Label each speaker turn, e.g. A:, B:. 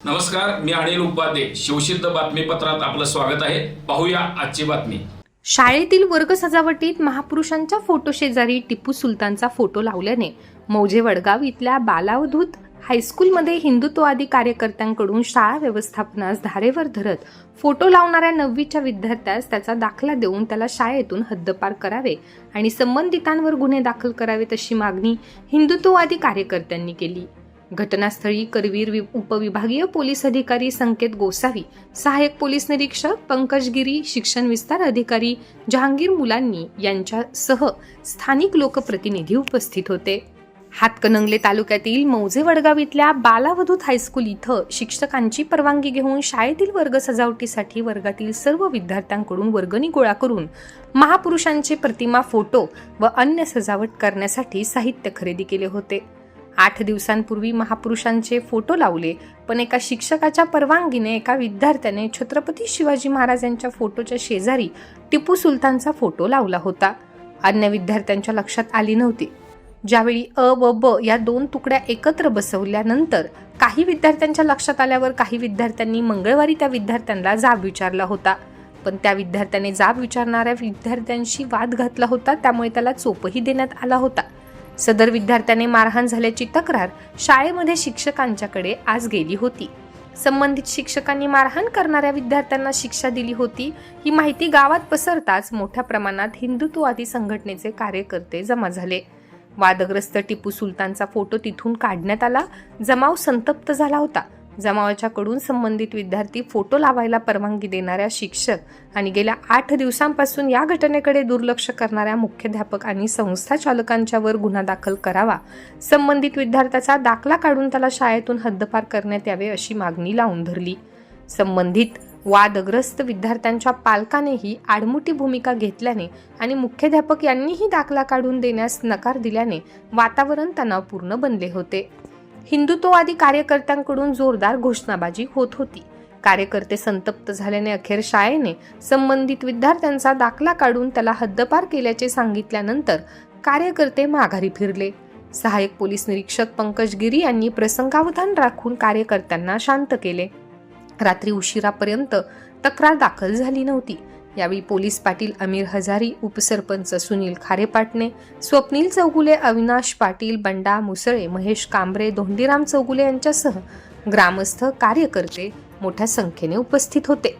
A: नमस्कार मी अनिल उपाध्ये. शिवसिद्ध बातमीपत्रात आपलं स्वागत आहे. पाहूया आजची बातमी.
B: शाळेतील वर्ग सजावटीत महापुरुषांच्या फोटो शेजारी टिपू सुलतानचा फोटो लावल्याने मौजे वडगाव इथल्या बालावधूत हायस्कूलमध्ये हिंदुत्ववादी कार्यकर्त्यांकडून शाळा व्यवस्थापनास धारेवर धरत फोटो लावणाऱ्या नववीच्या विद्यार्थ्यास त्याचा दाखला देऊन त्याला शाळेतून हद्दपार करावे आणि संबंधितांवर गुन्हे दाखल करावेत अशी मागणी हिंदुत्ववादी कार्यकर्त्यांनी केली. घटनास्थळी करवीर वि- उपविभागीय पोलीस अधिकारी संकेत गोसावी सहाय्यक पोलीस निरीक्षक पंकज गिरी शिक्षण विस्तार अधिकारी जहांगीर मुलांनी यांच्यासह स्थानिक लोकप्रतिनिधी उपस्थित होते. हातकणंगले तालुक्यातील मौजे वडगाव इथल्या बालावधूत हायस्कूल इथं शिक्षकांची परवानगी घेऊन शाळेतील वर्ग सजावटीसाठी वर्गातील सर्व विद्यार्थ्यांकडून वर्गणी गोळा करून महापुरुषांचे प्रतिमा फोटो व अन्य सजावट करण्यासाठी साहित्य खरेदी केले होते. आठ दिवसांपूर्वी महापुरुषांचे फोटो लावले पण एका शिक्षकाच्या परवानगीने एका विद्यार्थ्याने छत्रपती शिवाजी महाराज यांच्या फोटोच्या शेजारी टिपू सुलतानचा फोटो लावला होता. अन्य विद्यार्थ्यांच्या लक्षात आली नव्हती. ज्यावेळी अ व ब या दोन तुकड्या एकत्र बसवल्यानंतर काही विद्यार्थ्यांच्या लक्षात आल्यावर काही विद्यार्थ्यांनी मंगळवारी त्या विद्यार्थ्यांना जाब विचारला होता. पण त्या विद्यार्थ्याने जाब विचारणाऱ्या विद्यार्थ्यांशी वाद घातला होता त्यामुळे त्याला चोपही देण्यात आला होता. सदर विद्यार्थ्याने मारहाण झाल्याची तक्रार शाळेमध्ये शिक्षकांच्याकडे आज गेली होती. संबंधित शिक्षकांनी मारहाण करणाऱ्या विद्यार्थ्यांना शिक्षा दिली होती. ही माहिती गावात पसरताच मोठ्या प्रमाणात हिंदुत्ववादी संघटनेचे कार्यकर्ते जमा झाले. वादग्रस्त टिपू सुलतानचा फोटो तिथून काढण्यात आला. जमाव संतप्त झाला होता. जमावाच्याकडून संबंधित विद्यार्थी फोटो लावायला परवानगी देणाऱ्या शिक्षक आणि गेल्या आठ दिवसांपासून या घटनेकडे दुर्लक्ष करणाऱ्या मुख्याध्यापक आणि संस्था चालकांच्यावर गुन्हा दाखल करावा. संबंधित विद्यार्थ्याचा दाखला काढून त्याला शाळेतून हद्दपार करण्यात यावे अशी मागणी लावून धरली. संबंधित वादग्रस्त विद्यार्थ्यांच्या पालकानेही आडमुठी भूमिका घेतल्याने आणि मुख्याध्यापक यांनीही दाखला काढून देण्यास नकार दिल्याने वातावरण तणावपूर्ण बनले होते. हिंदुत्ववादी कार्यकर्त्यांकडून जोरदार घोषणाबाजी होत होती. कार्यकर्ते संतप्त झाल्याने अखेर शाळेने संबंधित विद्यार्थ्यांचा दाखला काढून त्याला हद्दपार केल्याचे सांगितल्यानंतर कार्यकर्ते माघारी फिरले. सहाय्यक पोलीस निरीक्षक पंकज गिरी यांनी प्रसंगावधान राखून कार्यकर्त्यांना शांत केले. रात्री उशिरापर्यंत तक्रार दाखल झाली नव्हती. यावेळी पोलीस पाटील अमीर हजारी उपसरपंच सुनील खारेपाटणे स्वप्नील चौगुले अविनाश पाटील बंडा मुसळे महेश कांबरे धोंडीराम चौगुले यांच्यासह ग्रामस्थ कार्यकर्ते मोठ्या संख्येने उपस्थित होते.